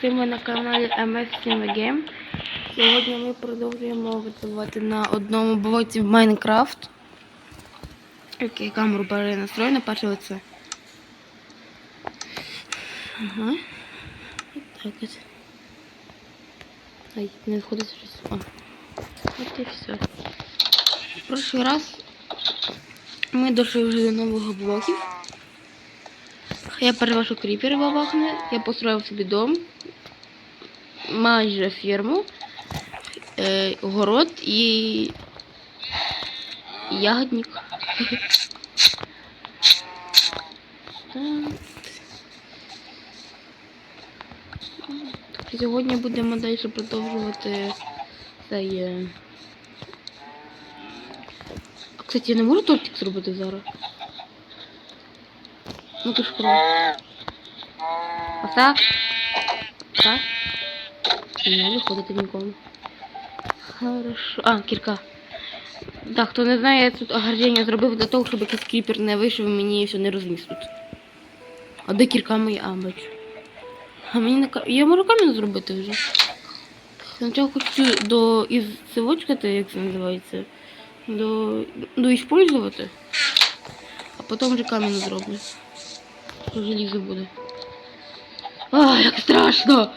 Це ми на каналі MS Game. Сьогодні ми продовжуємо готувати на одному блоці в Майнкрафт. Окей, камеру перенастроєна, перше оце. Ага. Так от. Ай, не виходить щось. О. От і все. В прошлий раз ми дійшли вже до нових блоків. Я перевожу кріпер бабахне, я построїв собі дом, майже ферму, е, город і ягодник. Сьогодні будемо далі продовжувати цей. е, Кстати, я не можу тортик зробити зараз. Ну ж прав. Ось так. Не виходити нікому. Хорошо. А, кірка. Так, хто не знає, я тут ограждення зробив для того, щоб якийсь кріпер не вийшов і мені все не розніс тут. А де кірка моя? А, бачу. А мені не ка- Я можу камінь зробити вже. Спочатку хочу до із цивочкати, як це називається. До, до іспользувати. А потім вже камінь зроблю. Що желізо буде. А, як страшно!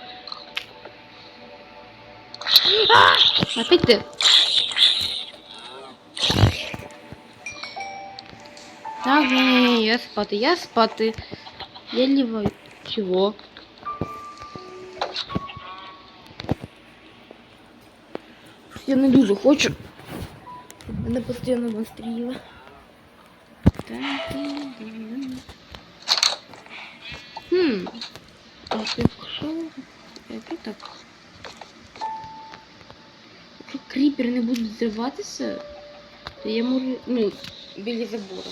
А! Опять ти? Так, ні, ні, ні, я спати, я спати. Я ліваю. Чого? Я не дуже хочу. щоб Мене постійно настріли. Хм. А якщо... Якщо так... Якщо кріпер не буде зриватися, то я можу... Ну, біля забору.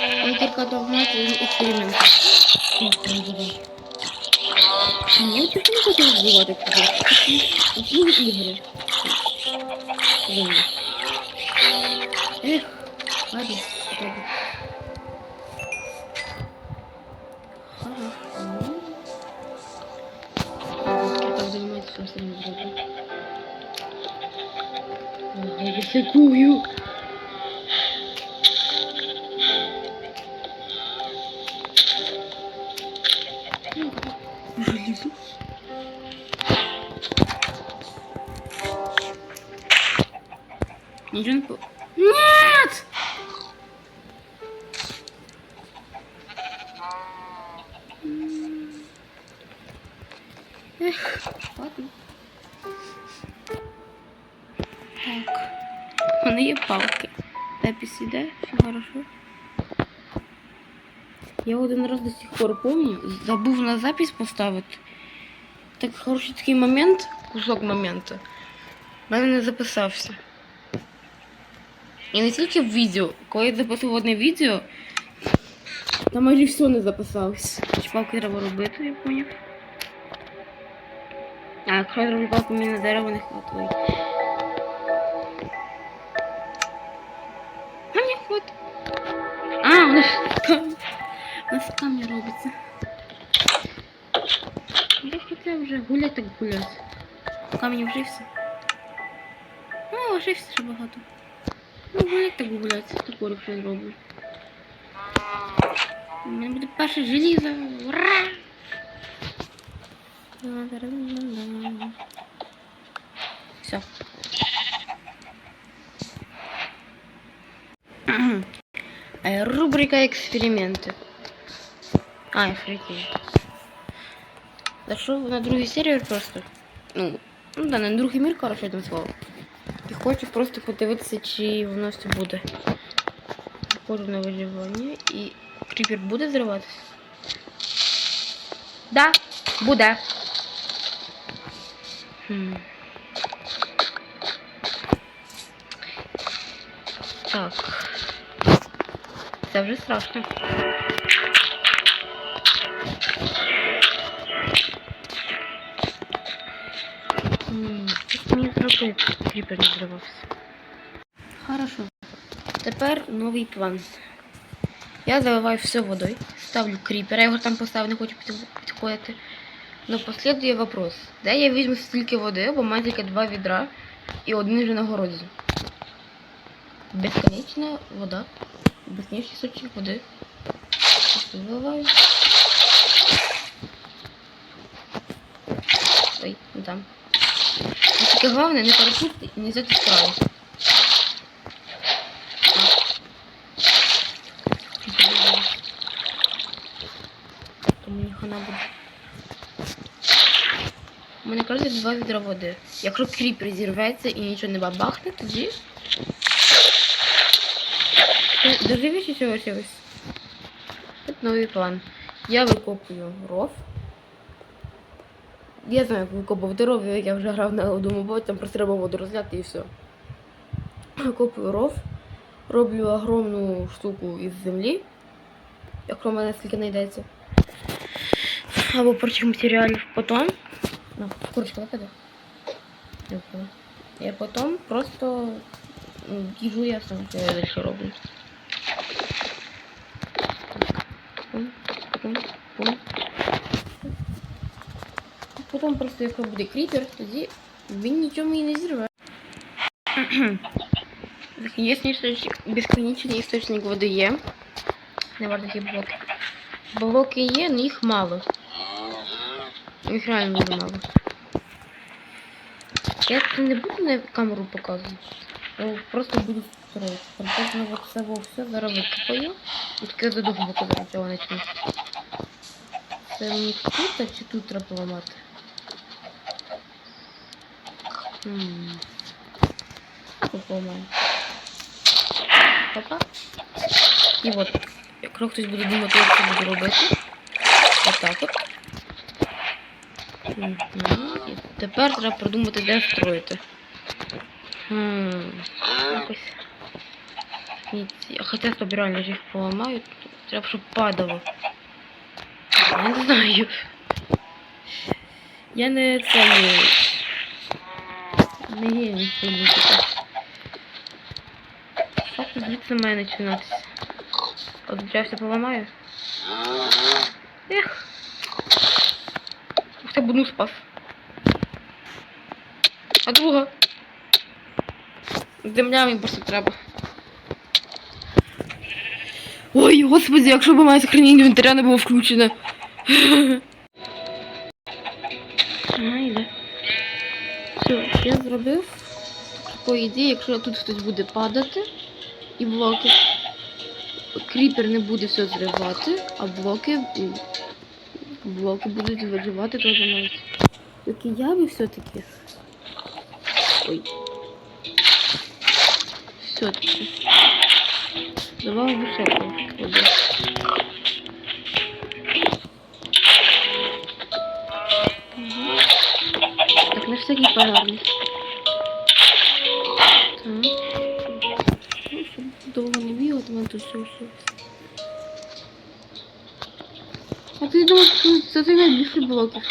Я тільки давно Ні, не хотів вбивати Ці ігри. Блін. Ех, ладно, ладно. Ага. Ну. Так Ничего не по... Нет! Эх, ладно. Так. Мене є палки. Запись іде, все хорошо. Я один раз до сих пор помню, забув на запись поставити. Так хороший такий момент, кусок моменту. в мене не записався. І не тільки в відео. Коли я записував одне відео, там майже все не записалось. Чпалки треба робити, я поняв. А якщо я палку, мені на дерево не хватить. А не хватить. А, воно ж там. На з камня робиться. Я хотіла вже гуляти так гуляти. Камінь вжився. Ну, вжився ще багато. Ну, гуляти так гуляти. Топорик ще зроблю. У мене буде перше желізо. Ура! Все. Рубрика эксперименты. А, фрики. Зайшов на другий сервер просто. Ну, ну да, на другий мір, коротше, одним словом. І хочу просто подивитися, чи воно все буде. Заходжу на виживання і кріпер буде зриватися? Да, буде. Хм. Так. Це вже страшно. Зробити? Кріпер не зривався. Хорошо. Тепер новий план. Я заливаю все водою, ставлю кріпера, я його там поставив, не хочу підходити. Но послідує вопрос. Де я візьму стільки води, бо в тільки два відра і один вже на городі. Безконечна вода. Безконечний істочник води. Заливаю. Ой, там. Ну, Тільки головне не перепутати і не справу. Тому мені хана буде. У мене кажуть два відра води. Якщо кріпер зірветься і нічого не бабахне, тоді. Е, Доживіше чогось чогось. Тут новий план. Я викопую ров. Я знаю, як викопувати ров, я вже грав на одному боті, там просто треба воду розляти і все. Викопую ров, роблю огромну штуку із землі, якщо в мене скільки знайдеться. Або прочих матеріалів. Потім. Ну, курочка випаде. Я потім просто їжу я сам що я далі роблю. Потім просто, якщо буде кріпер, тоді він нічого мені не зірве. Безконечний істочник, безконечний істочник води є. Не варто такі блоки. Блоки є, але їх мало. Їх реально дуже мало. Я це не буду на камеру показувати. Просто буду строїти. Приблизно вот це все зараз викопаю. І таке довго зараз цього почну. Це мені тут а чи тут треба ламати? Хм. Опа. І от, якщо хтось буде думати, як це буду робити. Отак от. І Тепер треба придумати, де строїти. Хм. Якось. Хоча собирально ж їх поламають. Треба, щоб падало. Не знаю. Я не це не. Не сильно таке. Що звідси має починатися? От я все поламаю. Ех. Хоча б одну спас. А друга. Земля просто треба. Ой, господи, якщо б моє сохранення інвентаря не було включене. А, йде. Я зробив. По ідеї, якщо тут хтось буде падати і блоки. Кріпер не буде все зривати, а блоки. Блоки будуть виживати теж навіть. Тільки я би все-таки. Ой. Все-таки. Давай бы на всякий пожарный. Так. Ну, не бігати, в мене тут все все. А ти думав, що це займе більше блоків?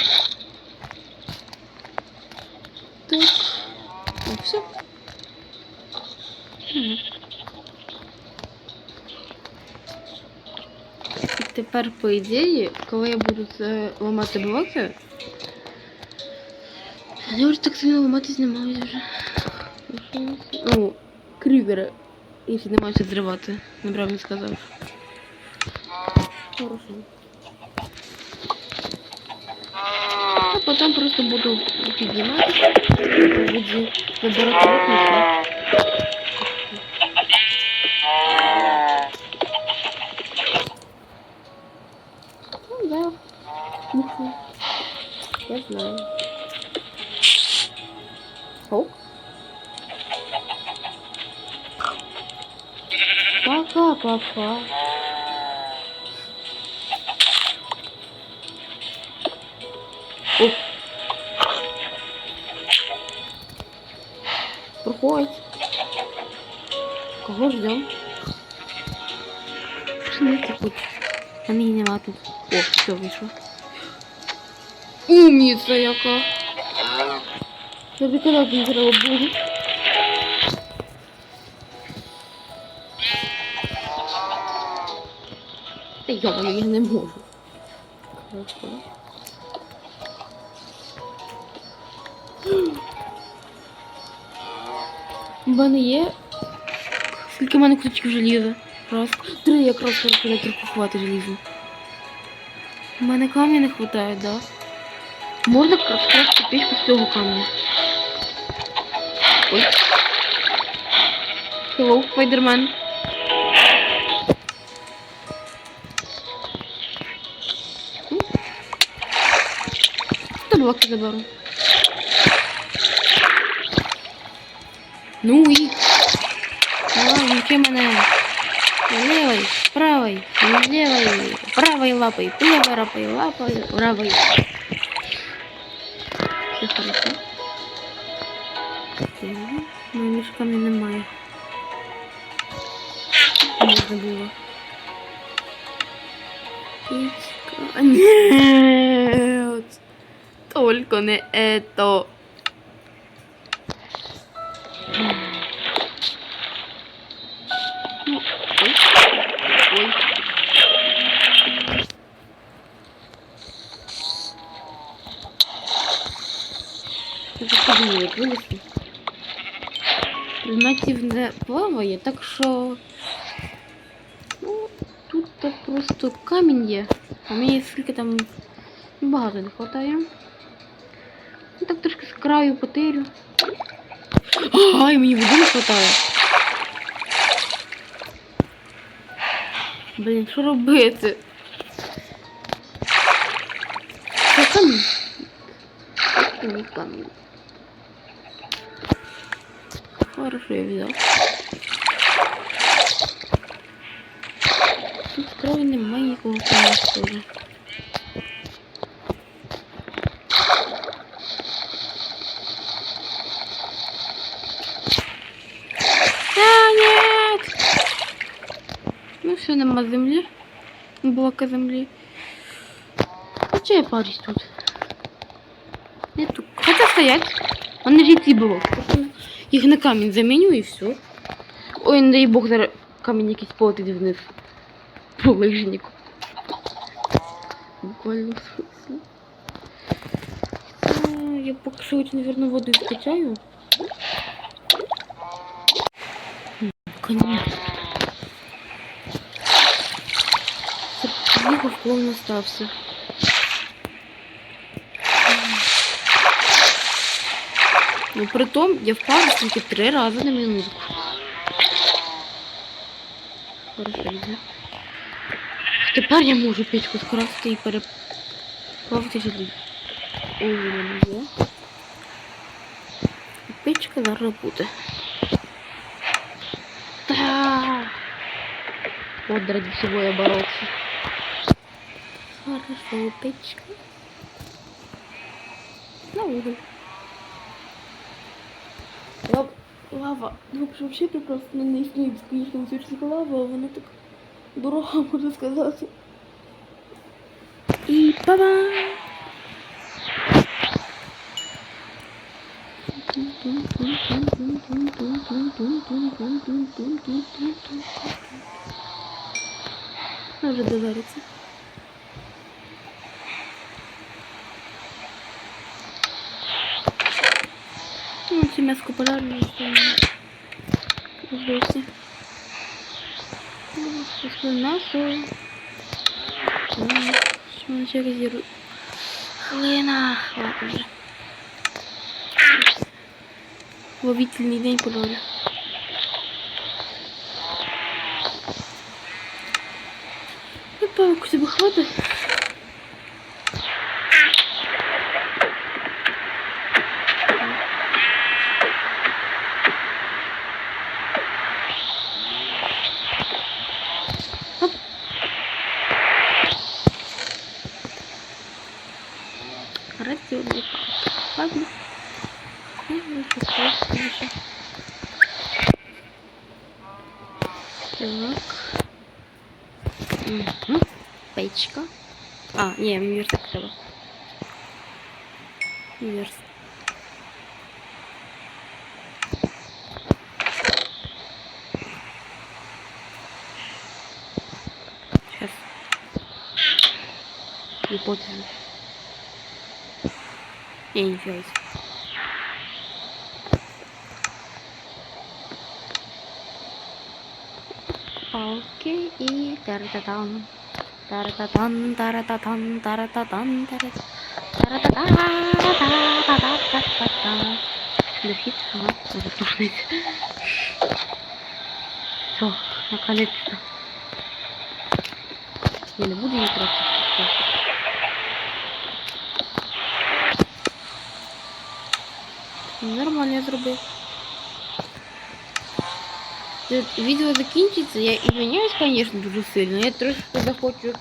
Так. Ну, все. Тепер, по ідеї, коли я буду ламати блоки, вони вже так сильно ламатись не мають вже. Ну, крівери, якщо не мають зривати. Неправильно сказав. Хорошо. А потім просто буду підніматися, буду вибирати блоки. Ну да. Кухня. Я знаю. Папа. Оп. Проходь. Кого ждем? Пшеницы хоть. А нема тут. О, все вийшло. Умніця яка. Я виконав не треба було. Та йома, я не можу. У мене є. Скільки в мене кусочків желіза? Раз. Три якраз хорошо на кірку хватить желіза. У мене камня не хватає, да? Можна скрафтити печку з цього камня. Ой. Hello, Spider-Man. блоки заберу. Ну і. Давай, яке мене. Левой, правой, левой, правой лапой, левой лапой, лапой, правой. Все хорошо. Мгм. Ну, між камня немає. Можна було. Пічка. Нет. Только не это. Ну, ой. Ой. Я так подумала, як вилізти. Предметів не плаває, так що. Ну, тут так просто камінь є. А мені скільки там багато не вистачає. Краю потирю. Ай, мені води не вистачає. Блін, що робити? Це камінь. Це не камінь. Хорошо, я взял. Тут крови немає нікого камня теж. А, нет! Все, нема землі. Блока землі. А че я парюсь тут? Не тут. Хотя стоять. Он же ці блок. Їх на камінь заміню і все. Ой, не дай Бог, зараз камінь якийсь полетить вниз. По лижнику. Буквально в смысле. А, Я поки що, наверное, воду скачаю. Конечно. Вклон остався. Ну, притом я впала тільки три рази на минутку. Хорошо, йде. Тепер я можу печку скрасти і переплавити желізо. Ой, не є. Печка зараз буде. Та. Вот ради всего я боролся. Хорошо, печка. На уголь. Лав... Лава. Ну, вообще прекрасно не існує безконечно звичайна лава, а вона так дорога, можна сказати. І па-ба! Вже дозариться. me scoparlar los los doce Nasıl? Şimdi şey geziyorum. Lena. Bak burada. Bu bitlini değil bu böyle. Yapalım kutu bu kadar. hipótesis. E infiéis. Oke, i taratatan. Taratatan, taratatan, taratatan, taratatan. Носить сама разрушить. Все, наконец-то. taratatan, taratatan, taratatan, играть. зробив. Це Відео закінчиться, я извиняюсь, конечно, дуже сильно. Я трошки захочу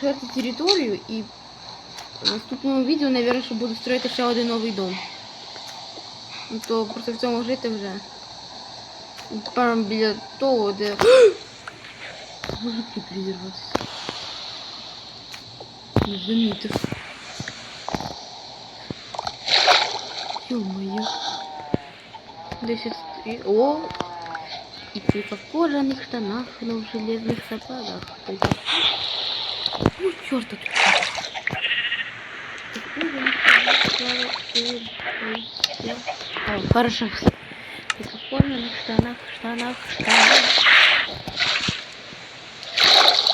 шерти територію і в наступному відео, наверное, що буду строїти ще один новий дом. Ну то просто в цьому жити вже. Прямо біля того, де. Може ти призірватися. Не замітив. Ё-моё. Десять стрі... О! И только в кожаных штанах, но в железных сапогах. Только... Ну, черт тут. В кожаных штанах, ой, ой, ой. О, хорошо. Только в кожаных штанах, штанах, штанах.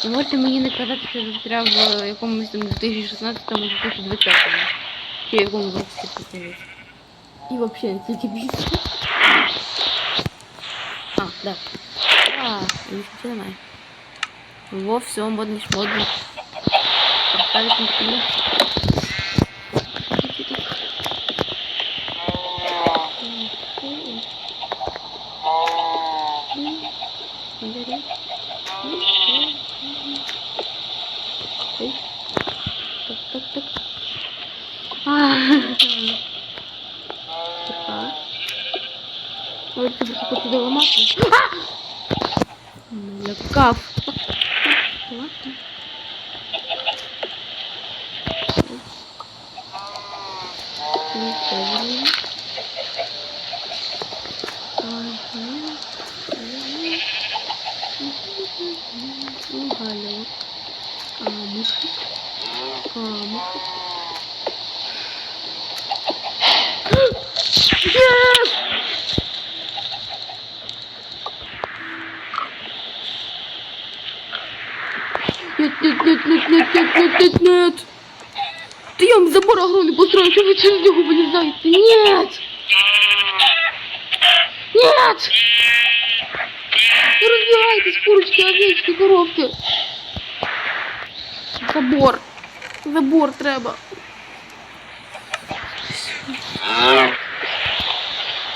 І можете мені не казати, що я застряв в якомусь там 2016-му, 2020-му. Чи в якому 20 І взагалі це типічно. Да. А, я не знаю. Во, все, модный модный. Поставить на Поверти приходити до ламати. Налякав. Ладно. Ты я вам забор огромный построю, что вы через него вылезаете? Нет! Нет! Не разбирайтесь, курочки, овечки, коровки. Забор. Забор треба.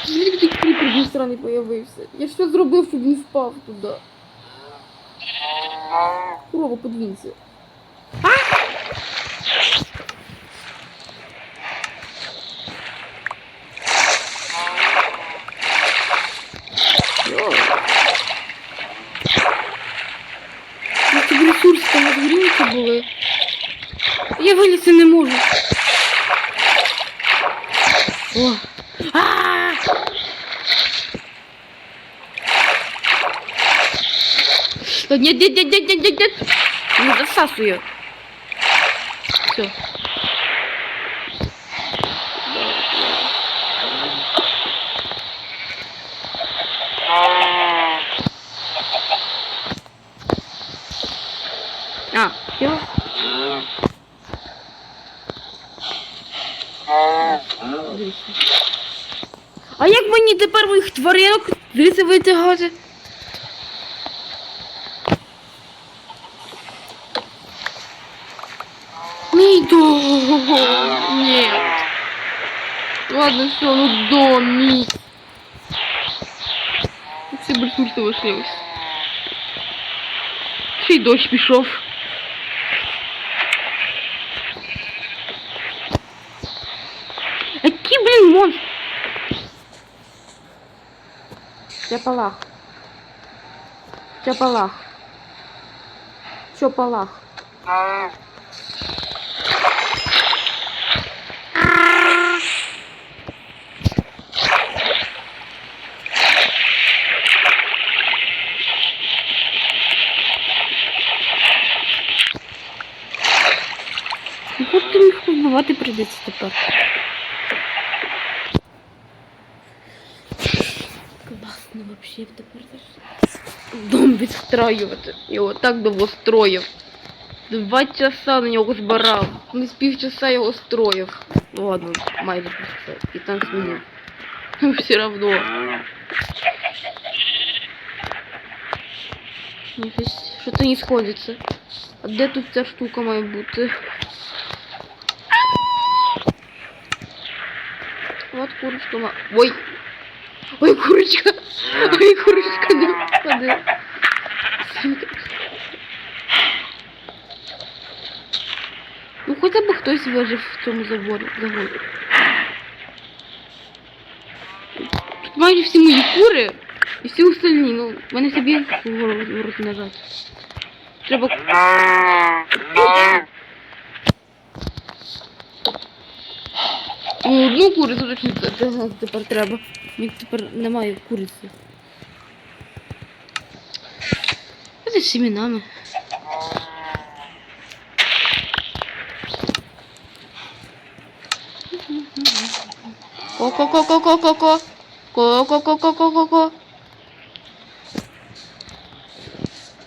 Звідки такий кріпер з сторони появився? Я що зробив, щоб він впав туди? Корова, подвинься. Я вилізти не можу. О. А -а -а! Нет, нет, нет, нет, нет, нет, нет. Не засасываю. Все. А, все. А як мені тепер моїх тваринок звідси витягати? Не иду. Нет. Ладно, все, ну домик. Всі ресурси вийшли ось. Ще дощ пішов. Який, блін, монстр? Чапалах. Чапалах. Чопалах. прийдеться тепер. Вообще тепер. Дом відстраювати. Його так довго строїв. Два часа на нього збирав. Не з півчаса його строїв. Ну ладно, майже півчаса. 15 минут. Ну все равно. Що-то не сходиться. А де тут ця штука має бути? От курочка ма. Ой! Ой, курочка! Ой, курочка, не впаде. Ну хоча б хтось вижив в цьому заборі. загоні. Тут майже всі мої кури і всі остальні. Ну, в мене собі вгору нажати. Треба. Ну, одну курицю точно тепер треба. Мені тепер немає куриці. Це з сімінами. Ко-ко-ко-ко-ко-ко-ко. Ко-ко-ко-ко-ко-ко.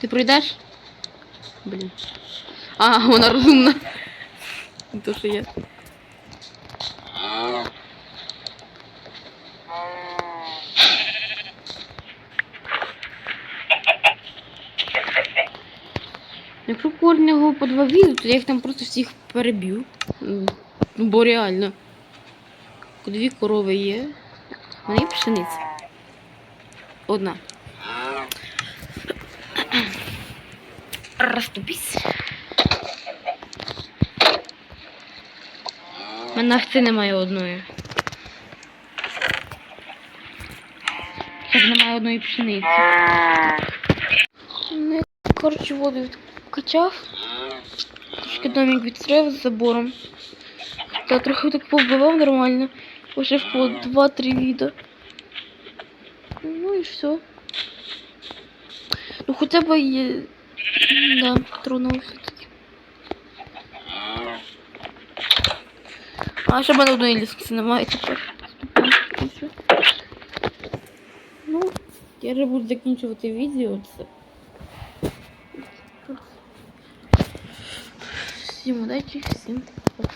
Ти пройдеш? Блін. А, вона розумна. То, що я. Якщо кожного по два відео, то я їх там просто всіх переб'ю. Ну, бо реально. Дві корови є. У мене є пшениця. Одна. Розступись. У мене овці немає одної. Щоб немає одної пшениці. Ну, я, коротше, воду відкачав. Трошки домик відстрив з забором. Та трохи так повбивав нормально. Уже по 2-3 відео. Ну і все. Ну хоча б є. Да, тронув все-таки. А ще в мене одної ліски немає тепер. Ну, я вже буду закінчувати відео. Це. Всім удачі, всім пока.